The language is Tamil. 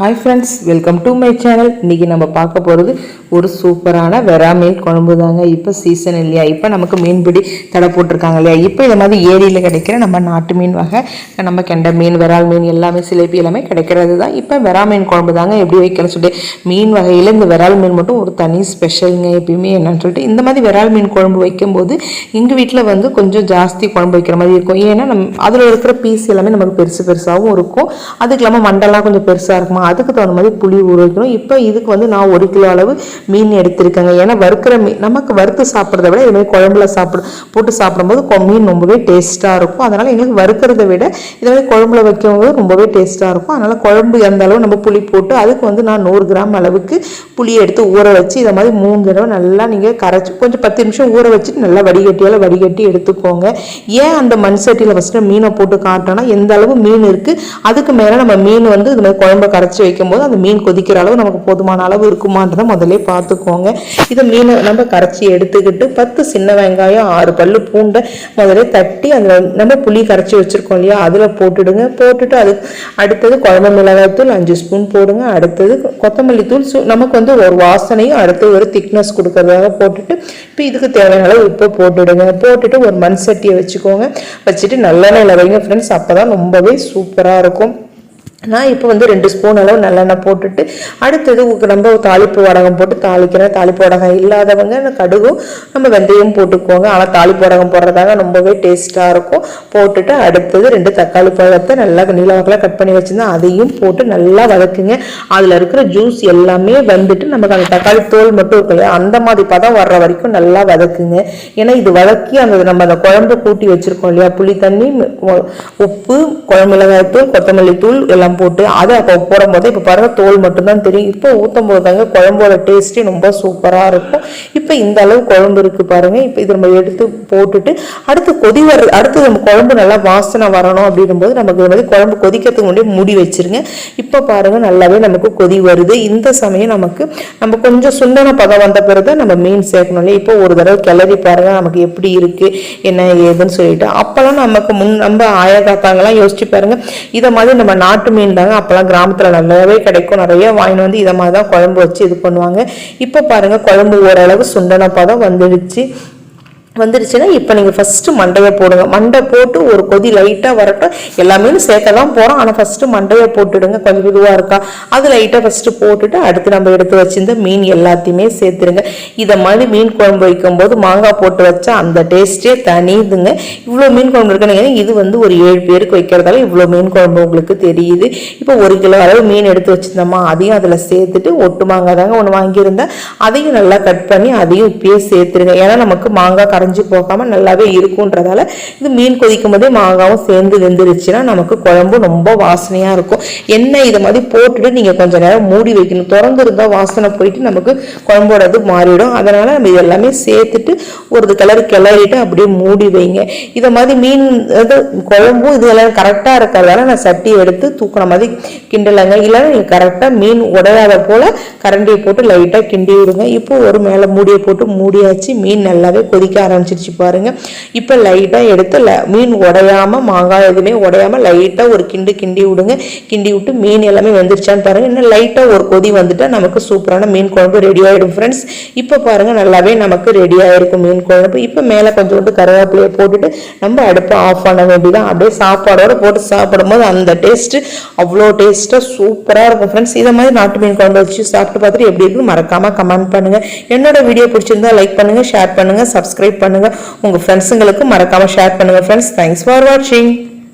Hi friends welcome to my channel இன்றைக்கி நம்ம பார்க்க போகிறது ஒரு சூப்பரான வெறா மீன் குழம்பு தாங்க. இப்போ சீசன் இல்லையா? இப்போ நமக்கு மீன்பிடி தடை போட்டிருக்காங்க இல்லையா? இப்போ இதை மாதிரி ஏரியில் கிடைக்கிற நம்ம நாட்டு மீன் வகை நம்ம கெண்டை மீன் விரால் மீன் எல்லாமே சிலேபி எல்லாமே கிடைக்கிறது தான். இப்போ வெறா மீன் குழம்பு தாங்க எப்படி வைக்கணும்னு சொல்லிட்டு மீன் வகையில் இந்த விரால் மீன் மட்டும் ஒரு தனி ஸ்பெஷலுங்க எப்பயுமே என்னன்னு சொல்லிட்டு இந்த மாதிரி விரால் மீன் குழம்பு வைக்கும்போது எங்கள் வீட்டில் வந்து கொஞ்சம் ஜாஸ்தி குழம்பு வைக்கிற மாதிரி இருக்கும். ஏன்னா நம் அதில் இருக்கிற பீஸ் எல்லாமே நமக்கு பெருசு பெருசாகவும் இருக்கும். அதுக்கு இல்லாமல் மண்டெல்லாம் கொஞ்சம் பெருசாக இருக்குமா? அதுக்கு தகுந்த மாதிரி புளி ஊற வைக்கணும். இப்போ இதுக்கு வந்து நான் ஒரு கிலோ அளவு மீன் எடுத்திருக்காங்க. ஏன்னா வறுக்கிற மீன் நமக்கு வறுத்து சாப்பிட்றத விட இது மாதிரி குழம்புல சாப்பிட போட்டு சாப்பிடும்போது மீன் ரொம்பவே டேஸ்ட்டாக இருக்கும். அதனால் எங்களுக்கு வறுக்கிறத விட இதை மாதிரி குழம்புல வைக்கும்போது ரொம்பவே டேஸ்ட்டாக இருக்கும். அதனால் குழம்பு எந்த அளவு நம்ம புளி போட்டு அதுக்கு வந்து நான் நூறு கிராம் அளவுக்கு புளியை எடுத்து ஊற வச்சு இதை மாதிரி மூணு தடவை நல்லா நீங்கள் கரைச்சி கொஞ்சம் பத்து நிமிஷம் ஊற வச்சுட்டு நல்லா வடிகட்டியால் வடிகட்டி எடுத்துக்கோங்க. ஏன் அந்த மண் சட்டியில் ஃபஸ்ட்டு மீனை போட்டு காட்டோன்னா எந்த அளவு மீன் இருக்குது அதுக்கு மேலே நம்ம மீன் வந்து இது மாதிரி குழம்பு கரைச்சி வைக்கும்போது அந்த மீன் கொதிக்கிற அளவு நமக்கு போதுமான அளவு இருக்குமான்றதை முதலே பார்த்துக்கோங்க. இதை மீனை நம்ம கரைச்சி எடுத்துக்கிட்டு பத்து சின்ன வெங்காயம் ஆறு பல்லு பூண்டை முதல்ல தட்டி அதில் நம்ம புளி கரைச்சி வச்சுருக்கோம் இல்லையா அதில் போட்டுடுங்க. போட்டுட்டு அது அடுத்தது குழம்பு மிளகாய்த்தூள் அஞ்சு ஸ்பூன் போடுங்க. அடுத்தது கொத்தமல்லி தூள் நமக்கு வந்து ஒரு வாசனையும் அடுத்து ஒரு திக்னஸ் கொடுக்கறதாக போட்டுட்டு இப்போ இதுக்கு தேவையான அளவு உப்பு போட்டுடுங்க. போட்டுட்டு ஒரு மண் சட்டியை வச்சுக்கோங்க. வச்சுட்டு நல்லெண்ணெயில் வைங்க ஃப்ரெண்ட்ஸ் அப்போ தான் ரொம்பவே சூப்பராக இருக்கும். நான் இப்போ வந்து ரெண்டு ஸ்பூன் அளவு நல்லெண்ணெய் போட்டுட்டு அடுத்தது நம்ம தாளிப்பு வடகம் போட்டு தாளிக்கிறேன். தாளிப்பு வடகம் இல்லாதவங்க கடுகும் நம்ம வெந்தயம் போட்டுக்கோங்க. ஆனால் தாளிப்பு வடகம் போடுறதாங்க ரொம்பவே டேஸ்ட்டாக இருக்கும். போட்டுட்டு அடுத்தது ரெண்டு தக்காளி பழத்தை நல்லா நீளவாக்கில் கட் பண்ணி வச்சுருந்தேன் அதையும் போட்டு நல்லா வதக்குங்க. அதில் இருக்கிற ஜூஸ் எல்லாமே வந்துட்டு நமக்கு அந்த தக்காளி தோல் மட்டும் இருக்கு இல்லையா அந்த மாதிரி பதம் வர்ற வரைக்கும் நல்லா வதக்குங்க. ஏன்னா இது வதக்கி அந்த நம்ம அந்த குழம்பு கூட்டி வச்சுருக்கோம் இல்லையா புளி தண்ணி உப்பு குழம்பு மிளகாய் தூள் கொத்தமல்லி தூள் எல்லாம் போட்டு அதை அப்போ போடும்போது இப்போ பாருங்க தோல் மட்டும்தான் தெரியும். இப்போ ஊற்றும் போது தாங்க குழம்போட டேஸ்ட்டே ரொம்ப சூப்பராக இருக்கும். இப்போ இந்த அளவு குழம்பு இருக்குது பாருங்கள் இப்போ இது நம்ம எடுத்து போட்டுட்டு அடுத்து கொதி வர அடுத்து நம்ம குழம்பு நல்லா வாசனை வரணும் அப்படின்னும்போது நமக்கு இது மாதிரி குழம்பு கொதிக்கிறதுக்கு முன்னாடி மூடி வச்சிருங்க. இப்போ பாருங்கள் நல்லாவே நமக்கு கொதி வருது. இந்த சமயம் நமக்கு நம்ம கொஞ்சம் சுண்டன பதம் வந்த பிறகு நம்ம மீன் சேர்க்கணும் இல்லையா? இப்போ ஒரு தடவை கிளறி பாருங்கள் நமக்கு எப்படி இருக்குது என்ன ஏதுன்னு சொல்லிட்டு. அப்போல்லாம் நமக்கு முன் நம்ம ஆயா காத்தாங்கெல்லாம் யோசிச்சு பாருங்க. இதை மாதிரி நம்ம நாட்டு மீன் தாங்க அப்பெல்லாம் கிராமத்தில் நல்லாவே கிடைக்கும். நிறைய வாங்கிட்டு வந்து இதை மாதிரி தான் குழம்பு வச்சு இது பண்ணுவாங்க. இப்போ பாருங்க குழம்பு ஓரளவு சுண்டன பதம் வந்துடுச்சு. வந்துடுச்சுன்னா இப்போ நீங்கள் ஃபஸ்ட்டு மண்டையை போடுங்க. மண்டை போட்டு ஒரு கொதி லைட்டாக வரட்டும். எல்லாமே சேர்க்க தான் போகிறோம் ஆனால் ஃபஸ்ட்டு மண்டையை போட்டுடுங்க. கொஞ்சம் இதுவாக இருக்கா? அது லைட்டாக ஃபஸ்ட்டு போட்டுட்டு அடுத்து நம்ம எடுத்து வச்சிருந்த மீன் எல்லாத்தையுமே சேர்த்துருங்க இதை மாதிரி மீன் குழம்பு வைக்கும்போது மாங்காய் போட்டு வச்சா அந்த டேஸ்ட்டே தனிதுங்க. இவ்வளோ மீன் குழம்பு இருக்குன்னு இது வந்து ஒரு ஏழு பேருக்கு வைக்கிறதால இவ்வளோ மீன் குழம்பு உங்களுக்கு தெரியுது. இப்போ ஒரு கிலோ அளவு மீன் எடுத்து வச்சிருந்தோமா அதையும் அதில் சேர்த்துட்டு ஒட்டு மாங்காய் தாங்க ஒன்று வாங்கியிருந்தேன். அதையும் நல்லா கட் பண்ணி அதையும் இப்பயே சேர்த்துருங்க ஏன்னா நமக்கு மாங்காய் கரைஞ்சி போகாமல் நல்லாவே இருக்குன்றதால இது மீன் கொதிக்கும் போதே மாங்காவும் சேர்ந்து வெந்துருச்சுன்னா நமக்கு குழம்பு ரொம்ப வாசனையாக இருக்கும். எண்ணெய் இதை மாதிரி போட்டுட்டு நீங்கள் கொஞ்சம் நேரம் மூடி வைக்கணும். திறந்து இருந்தால் வாசனை போயிட்டு நமக்கு குழம்போட இது மாறிடும். அதனால் நம்ம இது எல்லாமே சேர்த்துட்டு ஒரு கலர் கிளறிட்டு அப்படியே மூடி வைங்க. இதை மாதிரி மீன் இது குழம்பும் இதெல்லாம் கரெக்டாக இருக்கிறதால நான் சட்டி எடுத்து தூக்குன மாதிரி கிண்டலைங்க. இல்லைன்னா நீங்கள் கரெக்டாக மீன் உடையாத போல் கரண்டியை போட்டு லைட்டாக கிண்டி விடுங்க. இப்போ ஒரு மேலே மூடியை போட்டு மூடியாச்சு. மீன் நல்லாவே கொதிக்க ஆரம்பிச்சிருச்சு பாருங்க. இப்போ லைட்டாக எடுத்து ல- மீன் உடையாம மாங்காய் எதுவுமே உடையாம லைட்டாக ஒரு கிண்டு கிண்டி விடுங்க. கிண்டி விட்டு மீன் எல்லாமே வந்துருச்சான்னு பாருங்க. இன்னும் லைட்டாக ஒரு கொதி வந்துட்டால் நமக்கு சூப்பரான மீன் குழம்பு ரெடி ஆகிடும் ஃப்ரெண்ட்ஸ் இப்போ பாருங்க நல்லாவே நமக்கு ரெடி இருக்கும் மீன் குழம்பு. இப்போ மேலே கொஞ்சோண்டு கருவேப்பிலையை போட்டுட்டு நம்ம அடுப்பை ஆஃப் பண்ண வேண்டியதான் அப்படியே சாப்பாடோட போட்டு சாப்பிடும்போது அந்த டேஸ்ட் அவ்வளோ டேஸ்ட்டாக சூப்பராக இருக்கும் ஃப்ரெண்ட்ஸ் இதை மாதிரி நாட்டு மீன் குழம்பு வச்சு சாப்பிட்டு பார்த்துட்டு எப்படி இருக்குன்னு மறக்காமல் கமெண்ட் பண்ணுங்க. என்னோட வீடியோ பிடிச்சிருந்தா லைக் பண்ணுங்க ஷேர் பண்ணுங்கள் சப்ஸ்கிரைப் பண்ணுங்க. உங்க ஃப்ரெண்ட்ஸுங்களுக்கும் மறக்காம ஷேர் பண்ணுங்க ஃப்ரெண்ட்ஸ் தேங்க்ஸ் ஃபார் வாட்சிங்